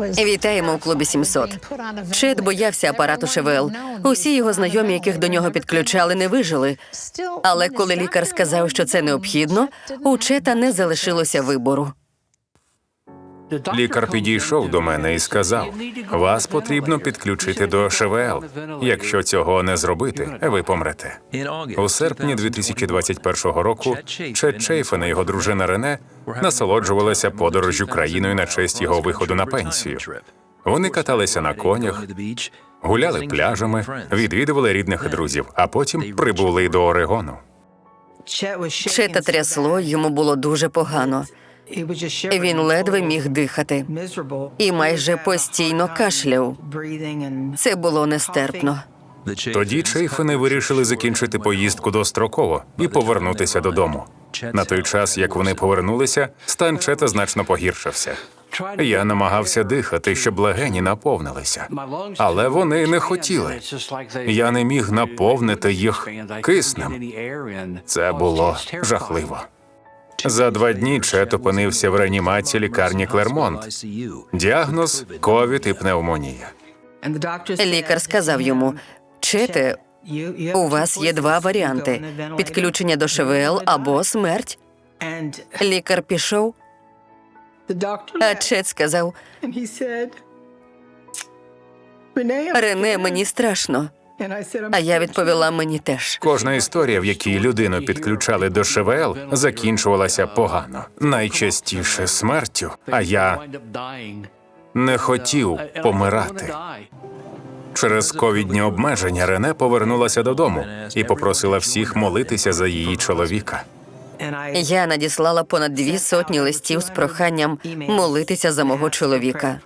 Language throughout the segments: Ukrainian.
Вітаємо у клубі 700. Чет боявся апарату ШВЛ. Усі його знайомі, яких до нього підключали, не вижили. Але коли лікар сказав, що це необхідно, у Чета не залишилося вибору. Лікар підійшов до мене і сказав: вас потрібно підключити до ШВЛ. Якщо цього не зробити, ви помрете. У серпні 2021 року Чет Чейфен і його дружина Рене насолоджувалися подорожю країною на честь його виходу на пенсію. Вони каталися на конях, гуляли пляжами, відвідували рідних друзів, а потім прибули до Орегону. Чета трясло, йому було дуже погано. Він ледве міг дихати і майже постійно кашляв. Це було нестерпно. Тоді Чейфени вирішили закінчити поїздку достроково і повернутися додому. На той час, як вони повернулися, стан Чета значно погіршився. Я намагався дихати, щоб легені наповнилися, але вони не хотіли. Я не міг наповнити їх киснем. Це було жахливо. За два дні Чет опинився в реанімації лікарні Клермонт. Діагноз ковід і пневмонія. Лікар сказав йому: Чете, у вас є два варіанти: підключення до ШВЛ або смерть. Лікар пішов, а Чет сказав: Рене, мені страшно. А я відповіла мені теж. Кожна історія, в якій людину підключали до ШВЛ, закінчувалася погано, найчастіше смертю. А я не хотів помирати. Через ковідні обмеження Рене повернулася додому і попросила всіх молитися за її чоловіка. Я надіслала понад дві сотні листів з проханням молитися за мого чоловіка.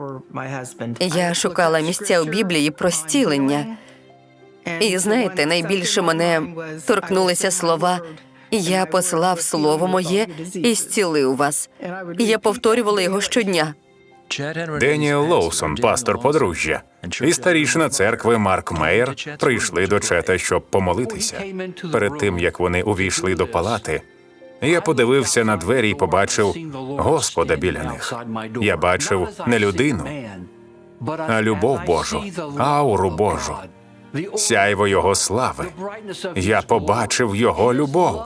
Я шукала місця у Біблії про зцілення. І знаєте, найбільше мене торкнулися слова. Я послав слово моє і зцілив вас. Я повторювала його щодня. Деніел Лоусон, пастор подружжя, і старішина церкви Марк Мейер прийшли до Чета, щоб помолитися. Перед тим як вони увійшли до палати, я подивився на двері і побачив Господа біля них. Я бачив не людину, а любов Божу, ауру Божу, сяйво його слави. Я побачив його любов.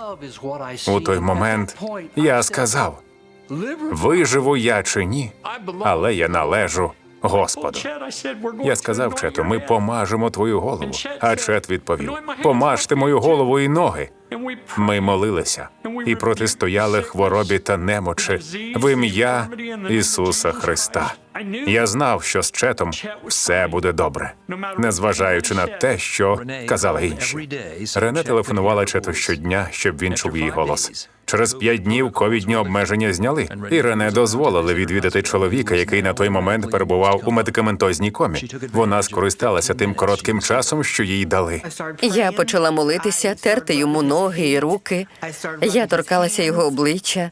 У той момент я сказав: виживу я чи ні, але я належу Господу. Я сказав Чету, ми помажемо твою голову. А Чет відповів: помажте мою голову і ноги. Ми молилися і протистояли хворобі та немочі в ім'я Ісуса Христа. Я знав, що з Четом все буде добре, незважаючи на те, що казали інші. Рене телефонувала Чету щодня, щоб він чув її голос. Через п'ять днів ковідні обмеження зняли, і Рене дозволили відвідати чоловіка, який на той момент перебував у медикаментозній комі. Вона скористалася тим коротким часом, що їй дали. Я почала молитися, терти йому ноги і руки. Я торкалася його обличчя.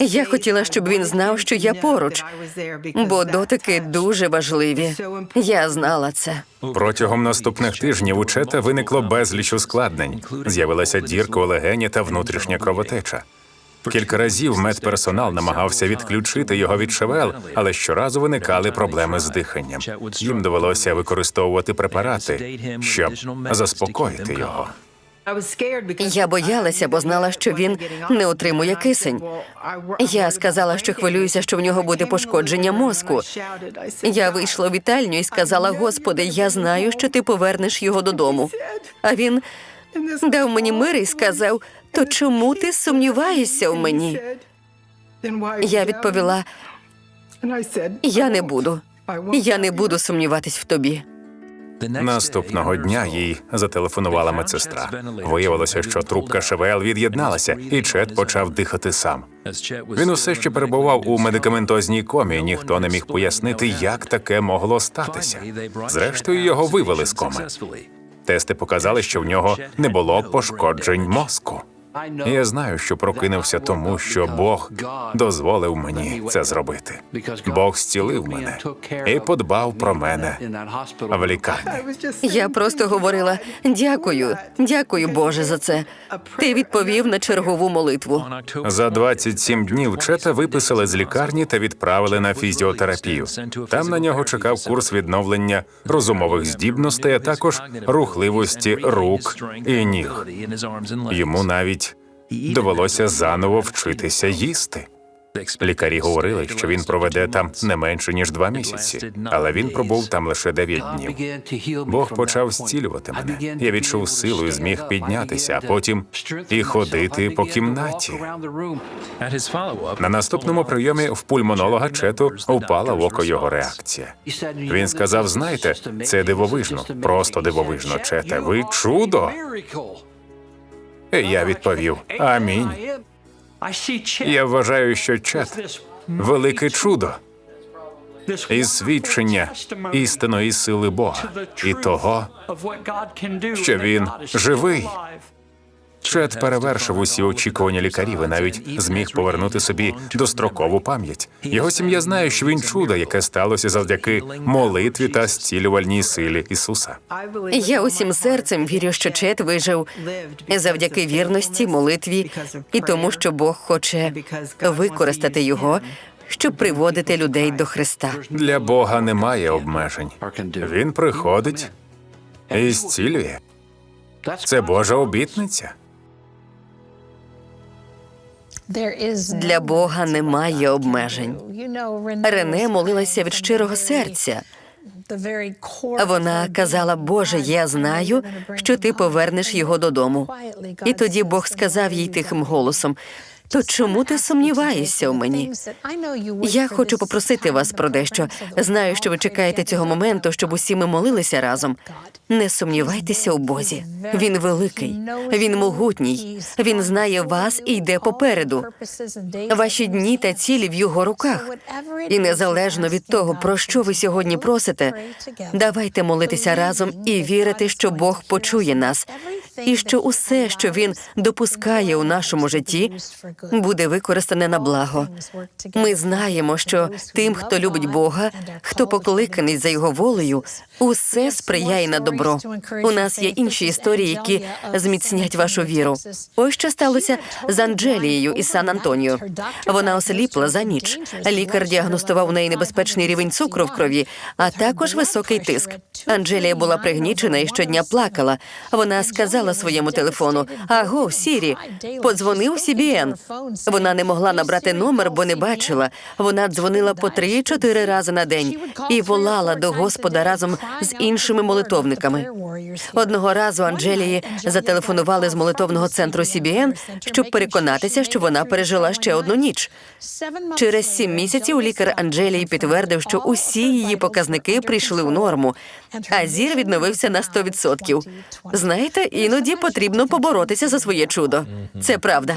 Я хотіла, щоб він знав, що я поруч, бо дотики дуже важливі. Я знала це. Протягом наступних тижнів у Чета виникло безліч ускладнень. З'явилася дірка у легені та внутрішня кровотеча. Кілька разів медперсонал намагався відключити його від ШВЛ, але щоразу виникали проблеми з диханням. Їм довелося використовувати препарати, щоб заспокоїти його. Я боялася, бо знала, що він не отримує кисень. Я сказала, що хвилююся, що в нього буде пошкодження мозку. Я вийшла у вітальню і сказала: Господи, я знаю, що ти повернеш його додому. А він дав мені мир і сказав: то чому ти сумніваєшся в мені? Я відповіла: я не буду. Я не буду сумніватись в тобі. Наступного дня їй зателефонувала медсестра. Виявилося, що трубка ШВЛ від'єдналася, і Чет почав дихати сам. Він усе ще перебував у медикаментозній комі. Ніхто не міг пояснити, як таке могло статися. Зрештою, його вивели з коми. Тести показали, що в нього не було пошкоджень мозку. Я знаю, що прокинувся тому, що Бог дозволив мені це зробити. Бог зцілив мене і подбав про мене в лікарні. Я просто говорила дякую, дякую Боже за це. Ти відповів на чергову молитву. За 27 днів Чета виписали з лікарні та відправили на фізіотерапію. Там на нього чекав курс відновлення розумових здібностей, а також рухливості рук і ніг. Йому навіть довелося заново вчитися їсти. Лікарі говорили, що він проведе там не менше ніж два місяці, але він пробув там лише дев'ять днів. Бог почав зцілювати мене. Я відчув силу і зміг піднятися, а потім і ходити по кімнаті. На наступному прийомі в пульмонолога Чету впала в око його реакція. Він сказав: знаєте, це дивовижно, просто дивовижно, Чете. Ви чудо. Я відповів: Амінь. Я вважаю, що чат велике чудо і свідчення істинної сили Бога і того, що він живий. Чет перевершив усі очікування лікарів і навіть зміг повернути собі дострокову пам'ять. Його сім'я знає, що він чудо, яке сталося завдяки молитві та зцілювальній силі Ісуса. Я усім серцем вірю, що Чет вижив завдяки вірності, молитві і тому, що Бог хоче використати його, щоб приводити людей до Христа. Для Бога немає обмежень. Він приходить і зцілює. Це Божа обітниця. Для Бога немає обмежень. Рене молилася від щирого серця. Вона казала, Боже, я знаю, що ти повернеш його додому. І тоді Бог сказав їй тихим голосом: то чому ти сумніваєшся у мені? Я хочу попросити вас про дещо. Знаю, що ви чекаєте цього моменту, щоб усі ми молилися разом. Не сумнівайтеся у Бозі. Він великий, він могутній. Він знає вас і йде попереду. Ваші дні та цілі в його руках. І незалежно від того, про що ви сьогодні просите, давайте молитися разом і вірити, що Бог почує нас, і що усе, що він допускає у нашому житті, буде використане на благо. Ми знаємо, що тим, хто любить Бога, хто покликаний за його волею, усе сприяє на добро. У нас є інші історії, які зміцнять вашу віру. Ось що сталося з Анджелією із Сан Антоніо. Вона осліпла за ніч. Лікар діагностував у неї небезпечний рівень цукру в крові, а також високий тиск. Анджелія була пригнічена і щодня плакала. Вона сказала своєму телефону: Аго, Сірі, подзвонив CBN. Вона не могла набрати номер, бо не бачила. Вона дзвонила по три-чотири рази на день і волала до Господа разом з іншими молитовниками. Одного разу Анджелії зателефонували з молитовного центру CBN, щоб переконатися, що вона пережила ще одну ніч. Через сім місяців лікар Анджелії підтвердив, що усі її показники прийшли в норму, а зір відновився на 100%. Знаєте, іноді потрібно поборотися за своє чудо. Це правда.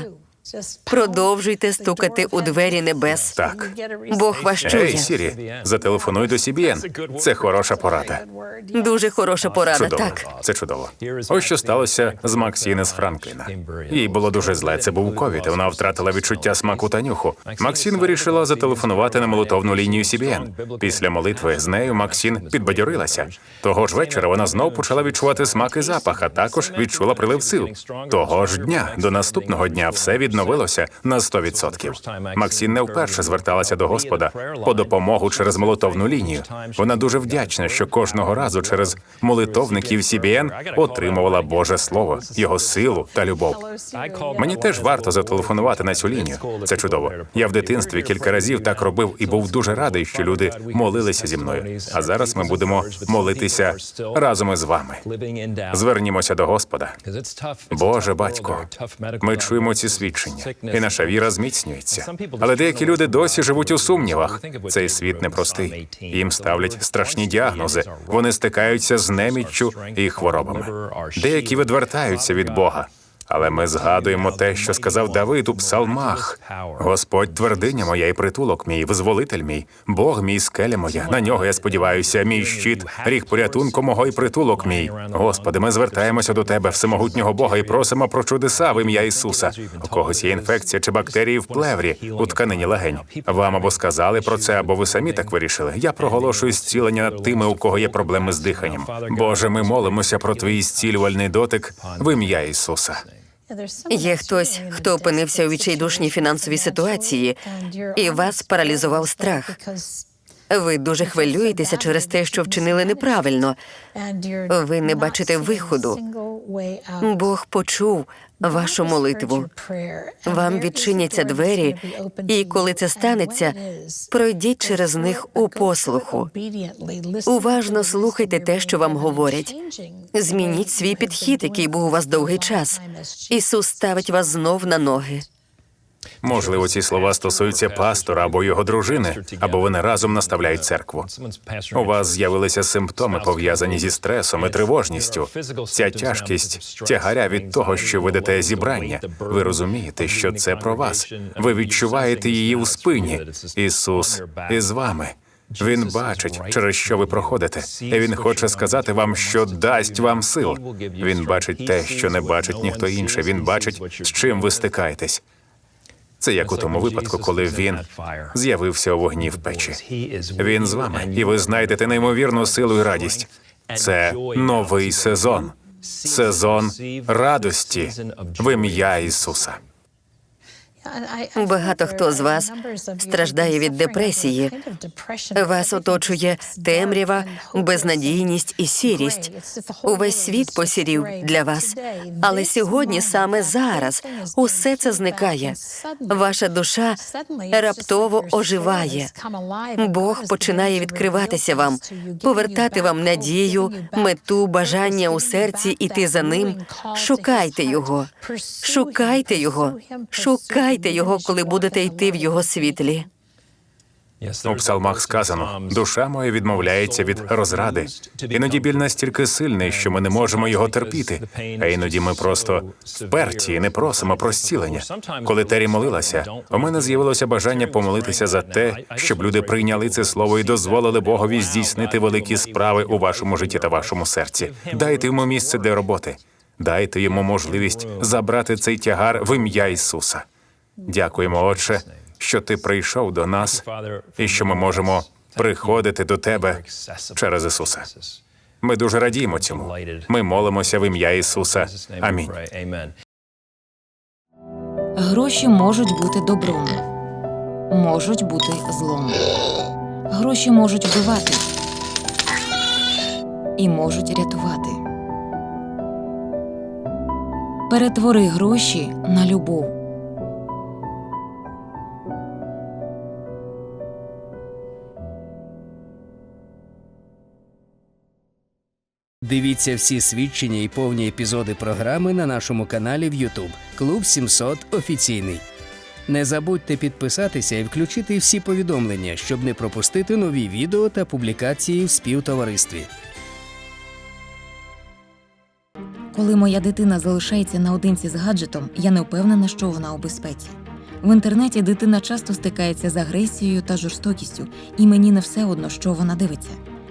Продовжуйте стукати у двері небес. Так. Бог вас чує. Ей, Сірі, зателефонуй до CBN. Це хороша порада. Дуже хороша порада. Чудово. Так. Це чудово. Ось що сталося з Максіне з Франкліна. Їй було дуже зле. Це був ковід. Вона втратила відчуття смаку та нюху. Максін вирішила зателефонувати на молитовну лінію CBN. Після молитви з нею Максін підбадьорилася. Того ж вечора вона знов почала відчувати смак і запах, а також відчула прилив сил. Того ж дня до наступного дня все відновилося на 100%. Максін не вперше зверталася до Господа по допомогу через молитовну лінію. Вона дуже вдячна, що кожного разу через молитовників CBN отримувала Боже Слово, його силу та любов. Мені теж варто зателефонувати на цю лінію. Це чудово. Я в дитинстві кілька разів так робив і був дуже радий, що люди молилися зі мною. А зараз ми будемо молитися разом із вами. Звернімося до Господа. Боже батько, ми чуємо ці свідчення, і наша віра зміцнюється. Але деякі люди досі живуть у сумнівах. Цей світ непростий. Їм ставлять страшні діагнози. Вони стикаються з неміччю і хворобами. Деякі відвертаються від Бога. Але ми згадуємо те, що сказав Давид у псалмах. Господь твердиня моя і притулок мій, визволитель мій, Бог мій скеля моя. На нього я сподіваюся, мій щит, ріг порятунку мого і притулок мій. Господи, ми звертаємося до тебе, всемогутнього Бога, і просимо про чудеса в ім'я Ісуса. У когось є інфекція чи бактерії в плеврі, у тканині легень. Вам або сказали про це, або ви самі так вирішили. Я проголошую зцілення над тими, у кого є проблеми з диханням. Боже, ми молимося про твій зцілювальний дотик в ім'я Ісуса. Є хтось, хто опинився у відчайдушній фінансовій ситуації, і вас паралізував страх. Ви дуже хвилюєтеся через те, що вчинили неправильно. Ви не бачите виходу. Бог почув вашу молитву. Вам відчиняться двері, і коли це станеться, пройдіть через них у послуху. Уважно слухайте те, що вам говорять. Змініть свій підхід, який був у вас довгий час. Ісус ставить вас знов на ноги. Можливо, ці слова стосуються пастора або його дружини, або вони разом наставляють церкву. У вас з'явилися симптоми, пов'язані зі стресом і тривожністю. Ця тяжкість тягаря від того, що ведете зібрання. Ви розумієте, що це про вас. Ви відчуваєте її у спині. Ісус із вами. Він бачить, через що ви проходите, і він хоче сказати вам, що дасть вам сил. Він бачить те, що не бачить ніхто інший. Він бачить, з чим ви стикаєтесь. Це як у тому випадку, коли він з'явився у вогні в печі. Він з вами, і ви знайдете неймовірну силу і радість. Це новий сезон, сезон радості в ім'я Ісуса. Багато хто з вас страждає від депресії. Вас оточує темрява, безнадійність і сірість. Увесь світ посірів для вас. Але сьогодні, саме зараз, усе це зникає. Ваша душа раптово оживає. Бог починає відкриватися вам, повертати вам надію, мету, бажання у серці іти за ним. Шукайте його, шукайте його, шукайте його, коли будете йти в його світлі. У псалмах сказано: душа моя відмовляється від розради. Іноді біль настільки сильний, що ми не можемо його терпіти. А іноді ми просто вперті і не просимо про зцілення. Коли Тері молилася, у мене з'явилося бажання помолитися за те, щоб люди прийняли це слово і дозволили Богові здійснити великі справи у вашому житті та вашому серці. Дайте йому місце для роботи. Дайте йому можливість забрати цей тягар в ім'я Ісуса. Дякуємо, Отче, що ти прийшов до нас і що ми можемо приходити до тебе через Ісуса. Ми дуже радіємо цьому. Ми молимося в ім'я Ісуса. Амінь. Гроші можуть бути добром, можуть бути злом. Гроші можуть вбивати і можуть рятувати. Перетвори гроші на любов. Дивіться всі свідчення і повні епізоди програми на нашому каналі в YouTube Клуб 700 офіційний. Не забудьте підписатися і включити всі повідомлення, щоб не пропустити нові відео та публікації в співтоваристві. Коли моя дитина залишається наодинці з гаджетом, я не впевнена, що вона у безпеці. В інтернеті дитина часто стикається з агресією та жорстокістю, і мені не все одно, що вона дивиться.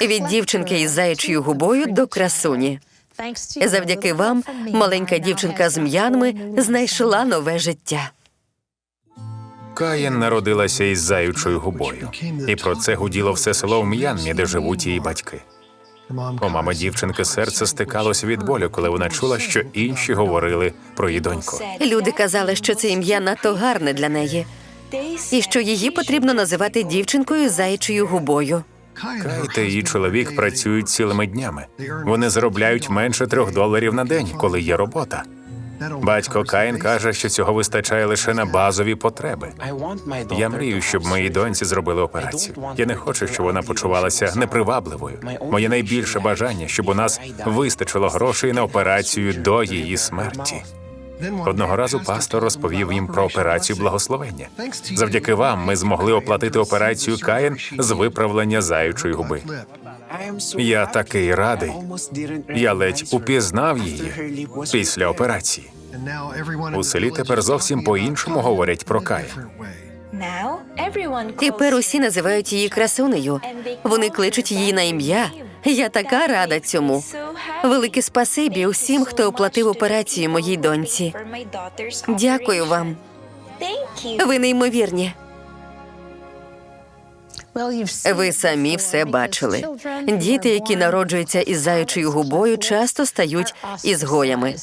Від дівчинки із заячою губою до красуні. Завдяки вам маленька дівчинка з м'янми знайшла нове життя. Каїн народилася із заючою губою, і про це гуділо все село в М'янмі, де живуть її батьки. У мами дівчинки серце стикалось від болю, коли вона чула, що інші говорили про її доньку. Люди казали, що це ім'я надто гарне для неї, і що її потрібно називати дівчинкою з заячою губою. Кай та її чоловік працюють цілими днями. Вони заробляють менше трьох доларів на день, коли є робота. Батько Каїн каже, що цього вистачає лише на базові потреби. Я мрію, щоб моїй доньці зробили операцію. Я не хочу, щоб вона почувалася непривабливою. Моє найбільше бажання, щоб у нас вистачило грошей на операцію до її смерті. Одного разу пастор розповів їм про операцію благословення. Завдяки вам ми змогли оплатити операцію Каїн з виправлення заючої губи. Я такий радий. Я ледь упізнав її після операції. У селі тепер зовсім по-іншому говорять про Каїн. Тепер усі називають її красунею. Вони кличуть її на ім'я. Я така рада цьому. Велике спасибі усім, хто оплатив операцію моїй доньці. Дякую вам. Ви неймовірні. Ви самі все бачили. Діти, які народжуються із заячою губою, часто стають ізгоями.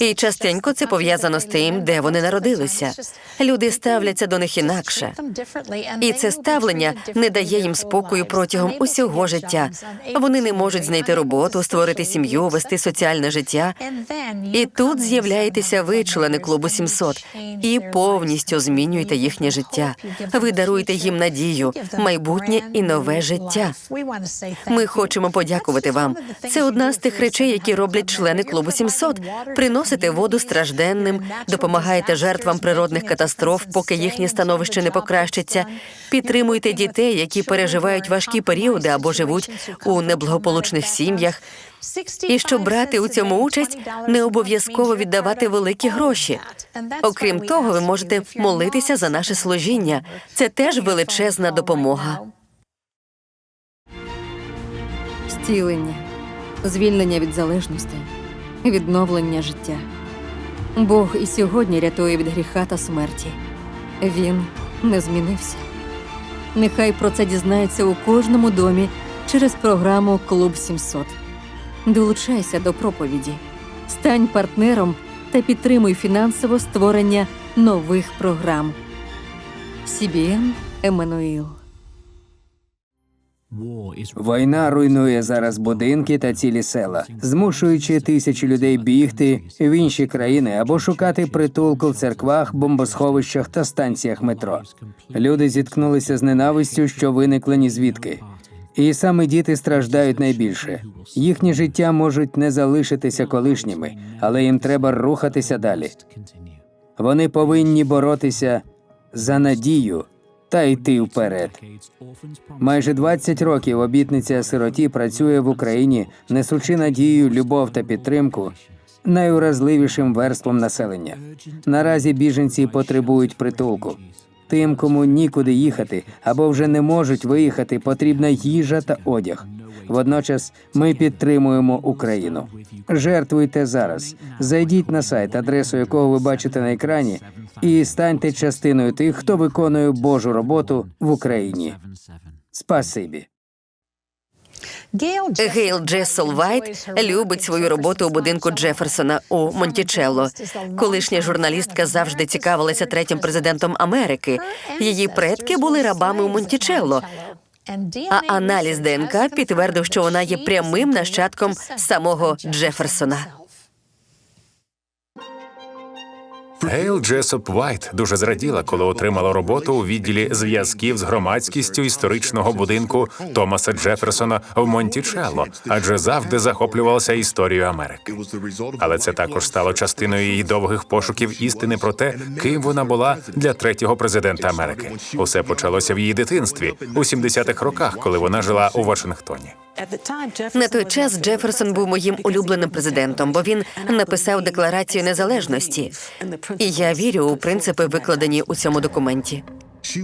І частенько це пов'язано з тим, де вони народилися. Люди ставляться до них інакше. І це ставлення не дає їм спокою протягом усього життя. Вони не можуть знайти роботу, створити сім'ю, вести соціальне життя. І тут з'являєтеся ви, члени клубу 700, і повністю змінюєте їхнє життя. Ви даруєте їм надію, майбутнє і нове життя. Ми хочемо подякувати вам. Це одна з тих речей, які роблять члени клубу 700. Приносите воду стражденним, допомагаєте жертвам природних катастроф, поки їхнє становище не покращиться. Підтримуйте дітей, які переживають важкі періоди або живуть у неблагополучних сім'ях. І щоб брати у цьому участь, не обов'язково віддавати великі гроші. Окрім того, ви можете молитися за наше служіння. Це теж величезна допомога. Зцілення, звільнення від залежності, відновлення життя. Бог і сьогодні рятує від гріха та смерті. Він не змінився. Нехай про це дізнається у кожному домі через програму Клуб 700. Долучайся до проповіді, стань партнером та підтримуй фінансово створення нових програм. CBN Еммануїл. Війна руйнує зараз будинки та цілі села, змушуючи тисячі людей бігти в інші країни або шукати притулку в церквах, бомбосховищах та станціях метро. Люди зіткнулися з ненавистю, що виникла ні звідки. І саме діти страждають найбільше. Їхні життя можуть не залишитися колишніми, але їм треба рухатися далі. Вони повинні боротися за надію та йти вперед. Майже 20 років обітниця сироті працює в Україні, несучи надію, любов та підтримку найуразливішим верствам населення. Наразі біженці потребують притулку. Тим, кому нікуди їхати або вже не можуть виїхати, потрібна їжа та одяг. Водночас ми підтримуємо Україну. Жертвуйте зараз. Зайдіть на сайт, адресу якого ви бачите на екрані, і станьте частиною тих, хто виконує Божу роботу в Україні. Спасибі. Гейл Джессел Вайт любить свою роботу у будинку Джеферсона у Монтічелло. Колишня журналістка завжди цікавилася третім президентом Америки. Її предки були рабами у Монтічелло. А аналіз ДНК підтвердив, що вона є прямим нащадком самого Джеферсона. Гейл Джесоп Вайт дуже зраділа, коли отримала роботу у відділі зв'язків з громадськістю історичного будинку Томаса Джеферсона в Монтічелло, адже завжди захоплювалася історією Америки. Але це також стало частиною її довгих пошуків істини про те, ким вона була для третього президента Америки. Усе почалося в її дитинстві у 70-х роках, коли вона жила у Вашингтоні. На той час Джеферсон був моїм улюбленим президентом, бо він написав декларацію незалежності. І я вірю у принципи, викладені у цьому документі.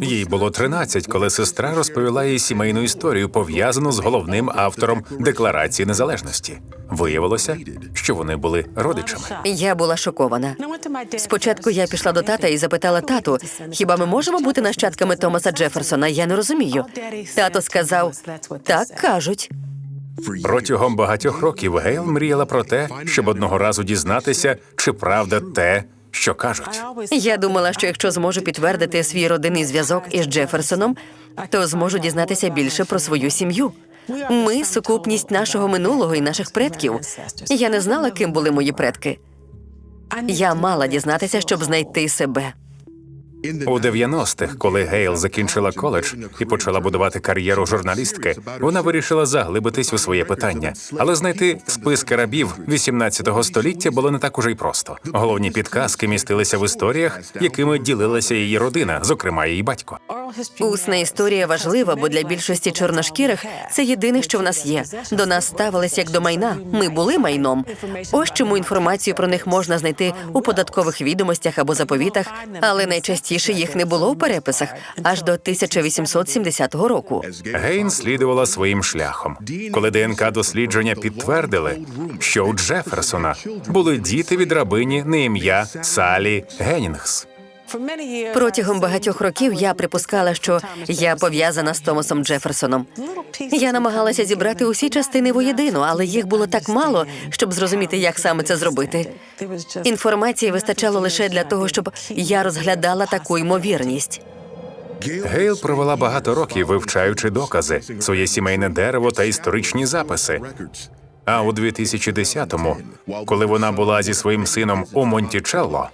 Їй було 13, коли сестра розповіла їй сімейну історію, пов'язану з головним автором Декларації незалежності. Виявилося, що вони були родичами. Я була шокована. Спочатку я пішла до тата і запитала тату: хіба ми можемо бути нащадками Томаса Джеферсона? Я не розумію. Тато сказав: так кажуть. Протягом багатьох років Гейл мріяла про те, щоб одного разу дізнатися, чи правда те, що кажуть. Я думала, що якщо зможу підтвердити свій родинний зв'язок із Джеферсоном, то зможу дізнатися більше про свою сім'ю. Ми сукупність нашого минулого і наших предків. Я не знала, ким були мої предки. Я мала дізнатися, щоб знайти себе. У 90-х, коли Гейл закінчила коледж і почала будувати кар'єру журналістки, вона вирішила заглибитись у своє питання. Але знайти списки рабів 18-го століття було не так уже й просто. Головні підказки містилися в історіях, якими ділилася її родина, зокрема її батько. Усна історія важлива, бо для більшості чорношкірих це єдине, що в нас є. До нас ставились як до майна. Ми були майном. Ось чому інформацію про них можна знайти у податкових відомостях або заповітах, але найчастіше їх не було в переписах аж до 1870 року. Гейн слідувала своїм шляхом. Коли ДНК дослідження підтвердили, що у Джеферсона були діти від рабині на ім'я Салі Геннінгс. Протягом багатьох років я припускала, що я пов'язана з Томасом Джеферсоном. Я намагалася зібрати усі частини воєдину, але їх було так мало, щоб зрозуміти, як саме це зробити. Інформації вистачало лише для того, щоб я розглядала таку ймовірність. Гейл провела багато років, вивчаючи докази, своє сімейне дерево та історичні записи. А у 2010-му, коли вона була зі своїм сином у Монтічелло,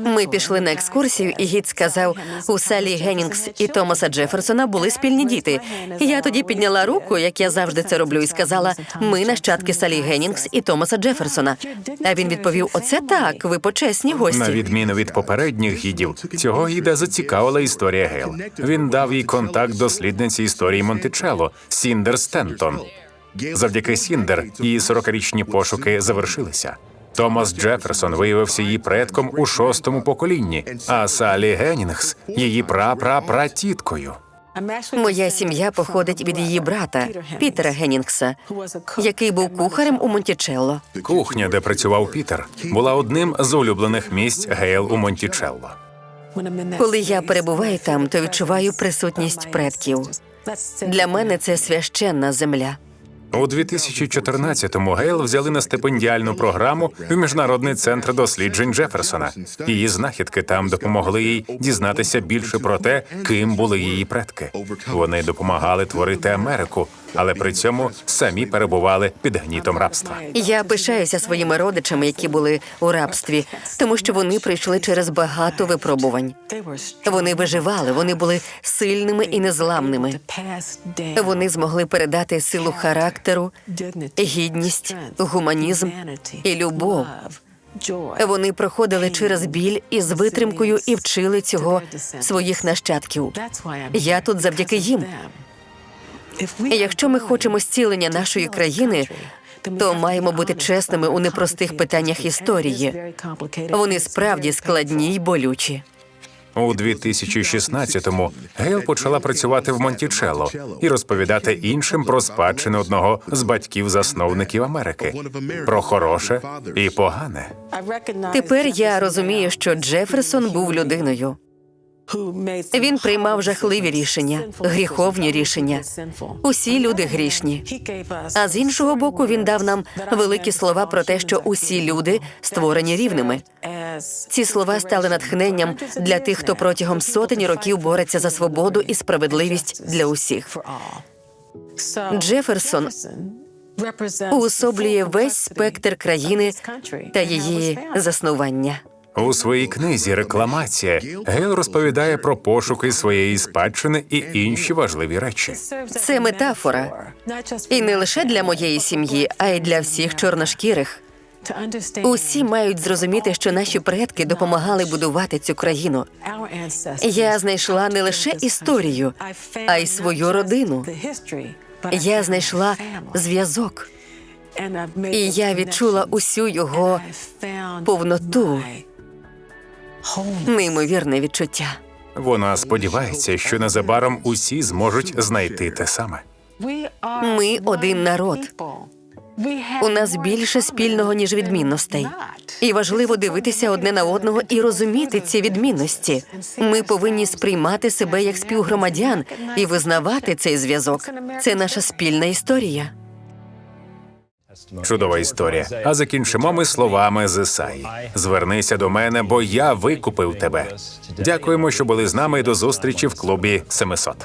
Ми пішли на екскурсію, і гід сказав, у Салі Геннінгс і Томаса Джеферсона були спільні діти. Я тоді підняла руку, як я завжди це роблю, і сказала: ми нащадки Салі Геннінгс і Томаса Джеферсона. А він відповів: Оце так, ви почесні гості. на відміну від попередніх гідів, цього гіда зацікавила історія Гейл. Він дав їй контакт дослідниці історії Монтичелло Сіндер Стентон. Завдяки Сіндер її 40-річні пошуки завершилися. Томас Джеферсон виявився її предком у шостому поколінні, а Салі Геннінгс – її прапрапратіткою. Моя сім'я походить від її брата Пітера Геннінгса, який був кухарем у Монтічелло. Кухня, де працював Пітер, була одним з улюблених місць Гейл у Монтічелло. Коли я перебуваю там, то відчуваю присутність предків. Для мене це священна земля. У 2014-му Гейл взяли на стипендіальну програму в міжнародний центр досліджень Джеферсона. Її знахідки там допомогли їй дізнатися більше про те, ким були її предки. Вони допомагали творити Америку, але при цьому самі перебували під гнітом рабства. Я пишаюся своїми родичами, які були у рабстві, тому що вони пройшли через багато випробувань. Вони виживали, вони були сильними і незламними. Вони змогли передати силу характеру, гідність, гуманізм і любов. Вони проходили через біль із витримкою і вчили цього своїх нащадків. Я тут завдяки їм. І якщо ми хочемо зцілення нашої країни, то маємо бути чесними у непростих питаннях історії. Вони справді складні й болючі. У 2016-му Гейл почала працювати в Монтічелло і розповідати іншим про спадщину одного з батьків-засновників Америки про хороше і погане. Тепер я розумію, що Джеферсон був людиною. Він приймав жахливі рішення, гріховні рішення. Усі люди грішні. А з іншого боку, він дав нам великі слова про те, що усі люди створені рівними. Ці слова стали натхненням для тих, хто протягом сотень років бореться за свободу і справедливість для усіх. Джеферсон уособлює весь спектр країни та її заснування. У своїй книзі Рекламація Гейл розповідає про пошуки своєї спадщини і інші важливі речі. Це метафора. І не лише для моєї сім'ї, а й для всіх чорношкірих. Усі мають зрозуміти, що наші предки допомагали будувати цю країну. Я знайшла не лише історію, а й свою родину. Я знайшла зв'язок, і я відчула усю його повноту. Неймовірне відчуття. Вона сподівається, що незабаром усі зможуть знайти те саме. Ми один народ. У нас більше спільного ніж відмінностей. І важливо дивитися одне на одного і розуміти ці відмінності. Ми повинні сприймати себе як співгромадян і визнавати цей зв'язок. Це наша спільна історія. Чудова історія. А закінчимо ми словами з Ісаї. Звернися до мене, бо я викупив тебе. Дякуємо, що були з нами до зустрічі в клубі 700.